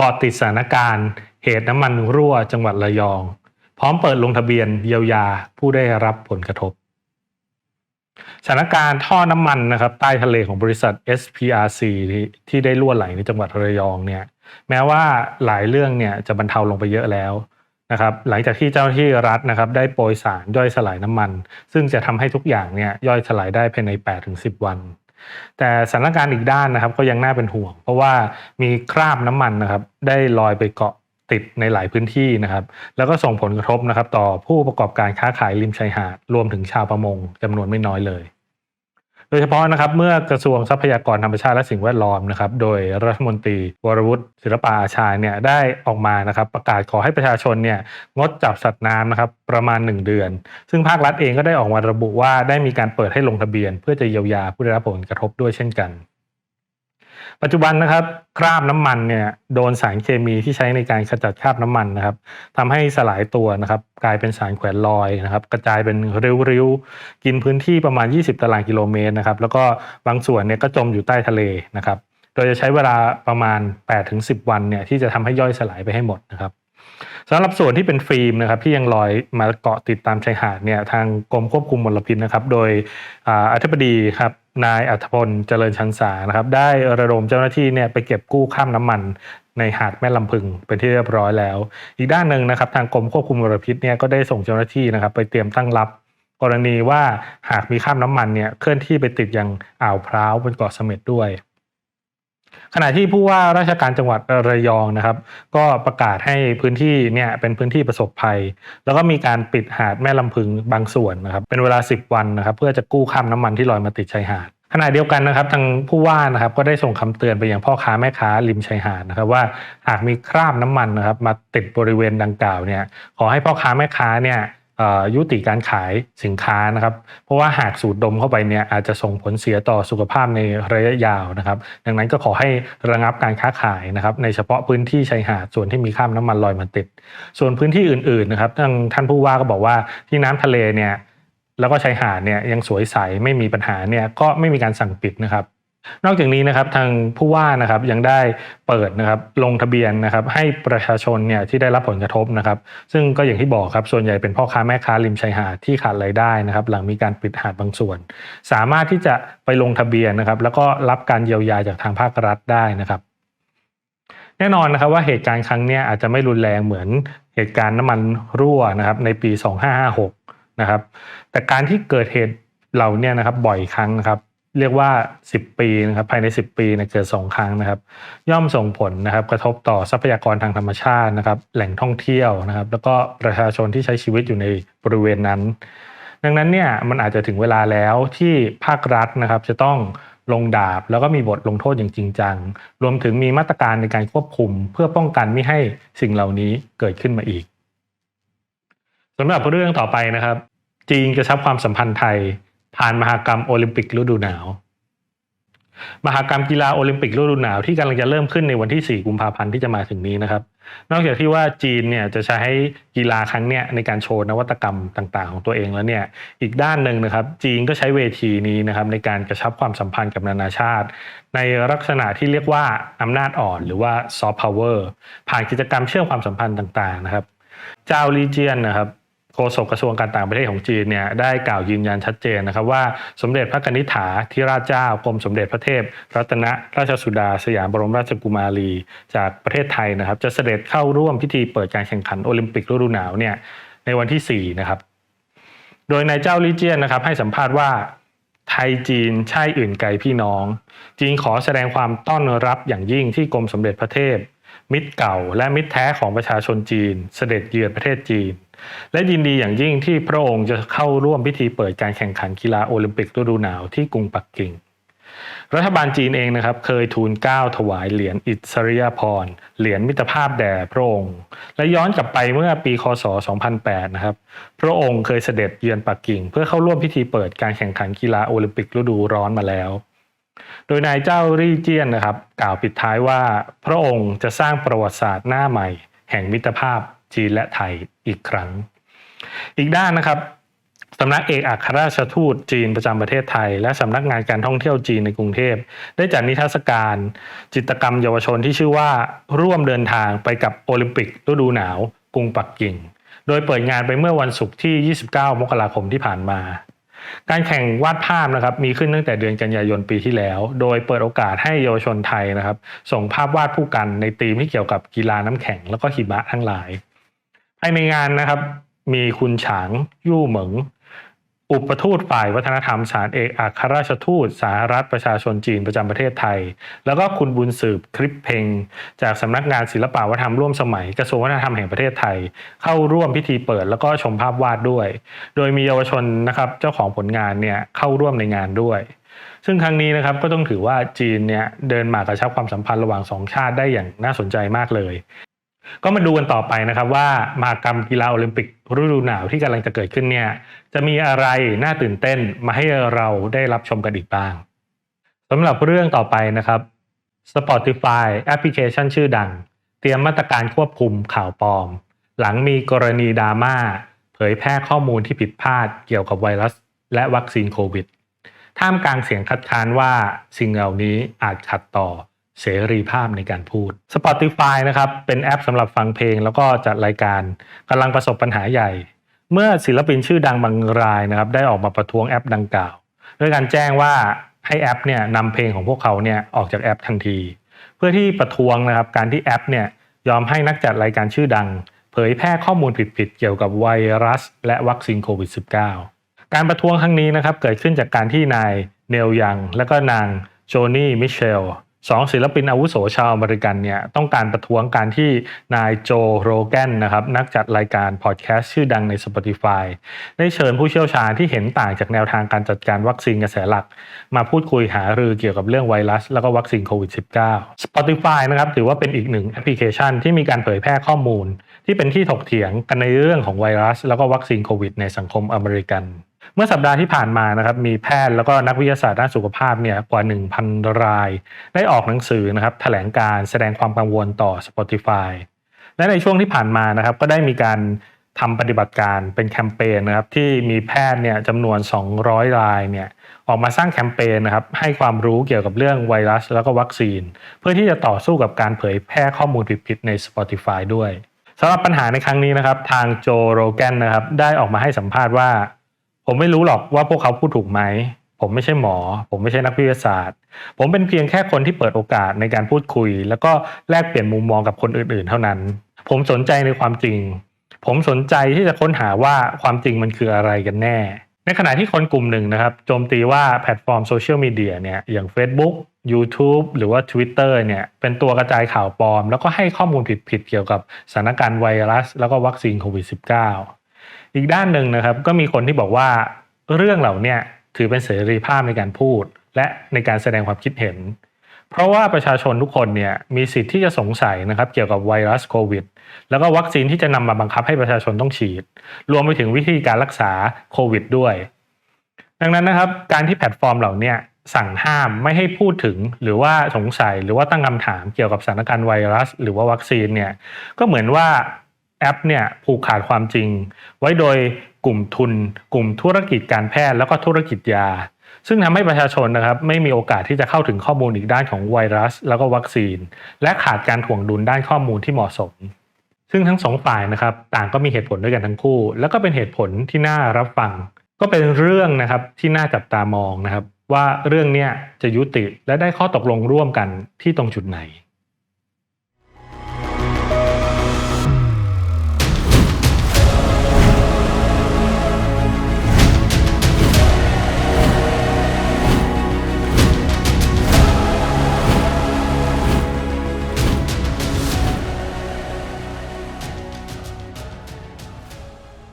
กาะติดสถานการณ์ เหตุน้ำมันรั่วจังหวัดระยอง พร้อมเปิดลงทะเบียนเยียวยาผู้ได้รับผลกระทบสถานการณ์ท่อน้ำมันนะครับใต้ทะเลของบริษัท SPRC ที่ที่ได้รั่วไหลในจังหวัดระยองเนี่ยแม้ว่าหลายเรื่องเนี่ยจะบรรเทาลงไปเยอะแล้วนะครับหลังจากที่เจ้าหน้าที่รัฐนะครับได้โปรยสารย่อยสลายน้ำมัน ซึ่งจะทำให้ทุกอย่างเนี่ยย่อยสลายได้ภายใน 8-10 วัน แต่สถานการณ์อีกด้านนะครับ ก็ยังน่าเป็นห่วง เพราะว่ามีคราบน้ำมันนะครับ ได้ลอยไปเกาะติดในหลายพื้นที่นะครับ แล้วก็ส่งผลกระทบนะครับ ต่อผู้ประกอบการค้าขายริมชายหาดรวมถึงชาวประมงจำนวนไม่น้อยเลย โดยเฉพาะนะครับเมื่อกระทรวงทรัพยากรธรรมชาติและสิ่งแวดล้อมนะครับโดยรัฐมนตรีวรวุฒิศิลปาอาชาเนี่ยได้ออกมานะครับประกาศขอให้ประชาชนเนี่ยงดจับสัตว์น้ำนะครับประมาณ 1 เดือน ซึ่งภาครัฐเองก็ได้ออกมาระบุว่าได้มีการเปิดให้ลงทะเบียน เพื่อจะเยียวยาผู้ได้รับผลกระทบด้วยเช่นกัน ปัจจุบันนะครับคราบน้ำมันเนี่ยโดนสารเคมีที่ใช้ในการขจัดคราบน้ำมันนะครับทำให้สลายตัวนะครับกลายเป็นสารแขวนลอยนะครับกระจายเป็นริ้วๆกินพื้นที่ประมาณ 20 ตารางกิโลเมตรนะครับแล้วก็บางส่วนเนี่ยก็จมอยู่ใต้ทะเลนะครับโดยจะใช้เวลาประมาณ 8-10 วันเนี่ยที่จะทำให้ย่อยสลายไปให้หมดนะครับ สำหรับส่วนที่เป็นฟิล์มนะครับที่ยังลอยมาเกาะติดตามชายหาดเนี่ยทางกรมควบคุมมลพิษนะครับ โดยอธิบดีครับนายอัธพลเจริญชันสานะครับ ได้ระดมเจ้าหน้าที่เนี่ยไปเก็บกู้ข้ามน้ำมันในหาดแม่ลำพึงเป็นที่เรียบร้อยแล้ว อีกด้านหนึ่งนะครับ ทางกรมควบคุมมลพิษเนี่ยก็ได้ส่งเจ้าหน้าที่นะครับ ไปเตรียมตั้งรับ กรณีว่าหากมีข้ามน้ำมันเนี่ยเคลื่อนที่ไปติดยังอ่าวพร้าวบนเกาะเสม็ดด้วย ขณะที่ผู้ว่าราชการจังหวัดระยองนะครับ ก็ประกาศให้พื้นที่เนี่ยเป็นพื้นที่ประสบภัย แล้วก็มีการปิดหาดแม่ลำพึงบางส่วนนะครับ เป็นเวลา 10 วันนะครับ เพื่อจะกู้ข้ามน้ำมันที่ลอยมาติดชายหาดขณะเดียวกันนะครับทางผู้ว่านะครับก็ได้ส่งคำเตือนไปยังพ่อค้าแม่ค้าริมชายหาดนะครับว่าหากมีคราบน้ำมันนะครับมาติดบริเวณดังกล่าวเนี่ยขอให้พ่อค้าแม่ค้าเนี่ย ยุติการขายสินค้านะครับ เพราะว่าหากสูดดมเข้าไปเนี่ยอาจจะส่งผลเสียต่อสุขภาพในระยะยาวนะครับ ดังนั้นก็ขอให้ระงับการค้าขายนะครับ ในเฉพาะพื้นที่ชายหาดส่วนที่มีข้ามน้ำมันลอยมาติด ส่วนพื้นที่อื่นๆนะครับทางท่านผู้ว่าก็บอกว่าที่น้ำทะเลเนี่ยแล้วก็ชายหาดเนี่ยยังสวยใสไม่มีปัญหาเนี่ยก็ไม่มีการสั่งปิดนะครับ นอกจากนี้นะครับทางผู้ว่านะครับยังได้เปิดนะครับลงทะเบียนนะครับให้ประชาชนเนี่ยที่ได้รับผลกระทบนะครับ ซึ่งก็อย่างที่บอกครับส่วนใหญ่เป็นพ่อค้าแม่ค้าริมชายหาดที่ขาดรายได้นะครับ หลังมีการปิดหาดบางส่วน สามารถที่จะไปลงทะเบียนนะครับ แล้วก็รับการเยียวยาจากทางภาครัฐได้นะครับแน่นอนนะครับว่าเหตุการณ์ครั้งเนี้ยอาจจะไม่รุนแรงเหมือนเหตุการณ์น้ำมันรั่วนะครับในปี 2556 นะครับ แต่การที่เกิดเหตุเหล่านี้นะครับบ่อยครั้งนะครับ เรียกว่า 10 ปีนะครับภายใน 10 ปีเนี่ยเกิด2ครั้งนะครับ ย่อมส่งผลนะครับกระทบต่อทรัพยากรทางธรรมชาตินะครับ แหล่งท่องเที่ยวนะครับ แล้วก็ประชาชนที่ใช้ชีวิตอยู่ในบริเวณนั้น ดังนั้นเนี่ยมันอาจจะถึงเวลาแล้วที่ภาครัฐนะครับจะต้องลงดาบแล้วก็มีบทลงโทษอย่างจริงจัง รวมถึงมีมาตรการในการควบคุม เพื่อป้องกันไม่ให้สิ่งเหล่านี้เกิดขึ้นมาอีกสำหรับเรื่องต่อไปนะครับ จีนกระชับความสัมพันธ์ไทย ผ่านมหากรรมโอลิมปิกฤดูหนาว มหากรรมกีฬาโอลิมปิกฤดูหนาวที่กำลังจะเริ่มขึ้นในวันที่ 4 กุมภาพันธ์ที่จะมาถึงนี้นะครับ นอกจากที่ว่าจีนเนี่ยจะใช้กีฬาครั้งเนี้ยในการโชว์นวัตกรรมต่างๆ ของตัวเองแล้วเนี่ย อีกด้านหนึ่งนะครับ จีนก็ใช้เวทีนี้นะครับในการกระชับความสัมพันธ์กับนานาชาติ ในลักษณะที่เรียกว่าอำนาจอ่อน หรือว่าซอฟต์พาวเวอร์ผ่านกิจกรรมเชื่อมความสัมพันธ์ต่างๆนะครับ เจ้าลีเจียนนะครับ ฆษกกระทรวงการต่างประเทศของจีนเนี่ยได้กล่าวยืนยันชัดเจนนะครับว่าสมเด็จพระกนิษฐาธิราชเจ้ากรมสมเด็จพระเทพ รัตนราชสุดา สยามบรมราชกุมารี จากประเทศไทยนะครับ จะเสด็จเข้าร่วมพิธีเปิดการแข่งขันโอลิมปิกฤดูหนาวเนี่ยในวันที่4นะครับโดยนายเจ้าลิเจียนนะครับให้สัมภาษณ์ว่าไทยจีนใช่อื่นไกลพี่น้อง จีนขอแสดงความต้อนรับอย่างยิ่งที่กรมสมเด็จพระเทพ มิตรเก่าและมิตรแท้ของประชาชนจีน เสด็จเยือนประเทศจีน และยินดีอย่างยิ่งที่พระองค์จะเข้าร่วมพิธีเปิดการแข่งขันกีฬาโอลิมปิกฤดูหนาวที่กรุงปักกิ่ง รัฐบาลจีนเองนะครับ เคยทูลเกล้าถวายเหรียญอิสริยาภรณ์เหรียญมิตรภาพแด่พระองค์ และย้อนกลับไปเมื่อปีคศ 2008 นะครับ พระองค์เคยเสด็จเยือนปักกิ่ง เพื่อเข้าร่วมพิธีเปิดการแข่งขันกีฬาโอลิมปิกฤดูร้อนมาแล้วโดยนายเจ้ารี่เจียนนะครับ กล่าวปิดท้ายว่า พระองค์จะสร้างประวัติศาสตร์หน้าใหม่ แห่งมิตรภาพ จีนและไทยอีกครั้ง อีกด้านนะครับสำนักเอกอัครราชทูตจีนประจำประเทศไทย และสำนักงานการท่องเที่ยวจีนในกรุงเทพ ได้จัดนิทรรศการ จิตกรรมเยาวชนที่ชื่อว่าร่วมเดินทางไปกับโอลิมปิกฤดูหนาวกรุงปักกิ่ง โดยเปิดงานไปเมื่อวันศุกร์ที่ 29 มกราคมที่ผ่านมา การแข่งวาดภาพนะครับมีขึ้นตั้งแต่เดือนกันยายนปีที่แล้ว โดยเปิดโอกาสให้เยาวชนไทยนะครับ ส่งภาพวาดผู้กันในธีมที่เกี่ยวกับกีฬาน้ำแข็งแล้วก็หิมะทั้งหลาย ภายในงานนะครับ มีคุณฉางยู่เหมิง อุปทูตฝ่ายวัฒนธรรมสารเอกอัครราชทูตสหรัฐประชาชนจีนประจำประเทศไทย แล้วก็คุณบุญสืบคลิปเพงจากสำนักงานศิลปวัฒนธรรมร่วมสมัยกระทรวงวัฒนธรรมแห่งประเทศไทย เข้าร่วมพิธีเปิดแล้วก็ชมภาพวาดด้วย โดยมีเยาวชนนะครับเจ้าของผลงานเนี่ยเข้าร่วมในงานด้วยซึ่งครั้งนี้นะครับก็ต้องถือว่าจีนเนี่ยเดินหมากกระชับความสัมพันธ์ระหว่างสองชาติได้อย่างน่าสนใจมากเลย ก็มาดูกันต่อไปนะครับว่ามากรรมกีฬาโอลิมปิกฤดูหนาวที่กำลังจะเกิดขึ้นเนี่ยจะมีอะไรน่าตื่นเต้นมาให้เราได้รับชมกันอีกบ้างสำหรับเรื่องต่อไปนะครับ Spotify แอปพลิเคชันชื่อดัง เตรียมมาตรการควบคุมข่าวปลอม หลังมีกรณีดราม่าเผยแพร่ข้อมูลที่ผิดพลาดเกี่ยวกับไวรัส และวัคซีนโควิด ท่ามกลางเสียงคัดค้านว่าสิ่งเหล่านี้อาจขัดต่อ เสรีภาพในการพูด Spotify นะครับเป็นแอปสำหรับฟังเพลง แล้วก็จัดรายการกำลังประสบปัญหาใหญ่ เมื่อศิลปินชื่อดังบางรายนะครับได้ออกมาประท้วงแอปดังกล่าวด้วยการแจ้งว่าให้แอปเนี่ยนำเพลงของพวกเขาเนี่ยออกจากแอปทันที เพื่อที่ประท้วงนะครับการที่แอปเนี่ยยอมให้นักจัดรายการชื่อดัง เผยแพร่ข้อมูลผิดๆเกี่ยวกับไวรัส และวัคซีนโควิด -19 การประท้วงครั้งนี้นะครับเกิดขึ้นจากการที่นายเนลยังและก็นางโจนี่มิเชล สองศิลปินอาวุโสชาวอเมริกันเนี่ยต้องการประท้วงการที่นายโจโรแกนนะครับนักจัดรายการพอดแคสต์ชื่อดังใน Spotify ได้เชิญผู้เชี่ยวชาญที่เห็นต่างจากแนวทางการจัดการวัคซีนกระแสหลัก มาพูดคุยหารือเกี่ยวกับเรื่องไวรัส แล้วก็วัคซีนโควิด -19 Spotify นะครับถือว่าเป็นอีกหนึ่งแอปพลิเคชันที่มีการเผยแพร่ข้อมูล ที่เป็นที่ถกเถียงกันในเรื่องของไวรัส แล้วก็วัคซีนโควิดในสังคมอเมริกัน เมื่อสัปดาห์ที่ผ่านมานะครับมีแพทย์แล้วก็นักวิทยาศาสตร์ด้านสุขภาพเนี่ยกว่า 1,000 ราย ได้ออกหนังสือนะครับแถลงการแสดงความกังวลต่อ Spotify และในช่วงที่ผ่านมานะครับก็ได้มีการทำปฏิบัติการเป็นแคมเปญนะครับที่มีแพทย์เนี่ยจำนวน 200 รายเนี่ยออกมาสร้างแคมเปญนะครับให้ความรู้เกี่ยวกับเรื่องไวรัส แล้วก็วัคซีน เพื่อที่จะต่อสู้กับการเผยแพร่ข้อมูลผิดๆใน Spotify ด้วยสำหรับปัญหาในครั้งนี้นะครับ ทางโจโรแกนนะครับได้ออกมาให้สัมภาษณ์ว่า ผมไม่รู้หรอกว่าพวกเขาพูดถูกไหม ผมไม่ใช่หมอ ผมไม่ใช่นักวิทยาศาสตร์ ผมเป็นเพียงแค่คนที่เปิดโอกาสในการพูดคุย แล้วก็แลกเปลี่ยนมุมมองกับคนอื่น ๆ เท่านั้น ผมสนใจในความจริง ผมสนใจที่จะค้นหาว่าความจริงมันคืออะไรกันแน่ ในขณะที่คนกลุ่มหนึ่งนะครับโจมตีว่าแพลตฟอร์มโซเชียลมีเดียเนี่ยอย่าง Facebook YouTube หรือว่า Twitter เนี่ยเป็นตัวกระจายข่าวปลอม แล้วก็ให้ข้อมูลผิดๆเกี่ยวกับสถานการณ์ไวรัส แล้วก็วัคซีนโควิด -19 อีกด้านหนึ่งนะครับก็มีคนที่บอกว่าเรื่องเหล่านี้ถือเป็นเสรีภาพในการพูด และในการแสดงความคิดเห็น เพราะว่าประชาชนทุกคนเนี่ยมีสิทธิ์ที่จะสงสัยนะครับเกี่ยวกับไวรัสโควิด แล้วก็วัคซีนที่จะนำมาบังคับให้ประชาชนต้องฉีด รวมไปถึงวิธีการรักษาโควิด ด้วย ดังนั้นนะครับการที่แพลตฟอร์มเหล่านี้สั่งห้ามไม่ให้พูดถึงหรือว่าสงสัยหรือว่าตั้งคำถามเกี่ยวกับสถานการณ์ไวรัส หรือว่าวัคซีนเนี่ยก็เหมือนว่า แอปเนี่ยผูกขาดความจริง ไว้โดยกลุ่มทุน กลุ่มธุรกิจการแพทย์แล้วก็ธุรกิจยา ซึ่งทำให้ประชาชนนะครับไม่มีโอกาสที่จะเข้าถึงข้อมูลอีกด้านของไวรัส แล้วก็วัคซีน และขาดการถ่วงดุลด้านข้อมูลที่เหมาะสม ซึ่งทั้งสองฝ่ายนะครับต่างก็มีเหตุผลด้วยกันทั้งคู่ แล้วก็เป็นเหตุผลที่น่ารับฟัง ก็เป็นเรื่องนะครับที่น่าจับตามองนะครับว่าเรื่องเนี้ยจะยุติและได้ข้อตกลงร่วมกันที่ตรงจุดไหน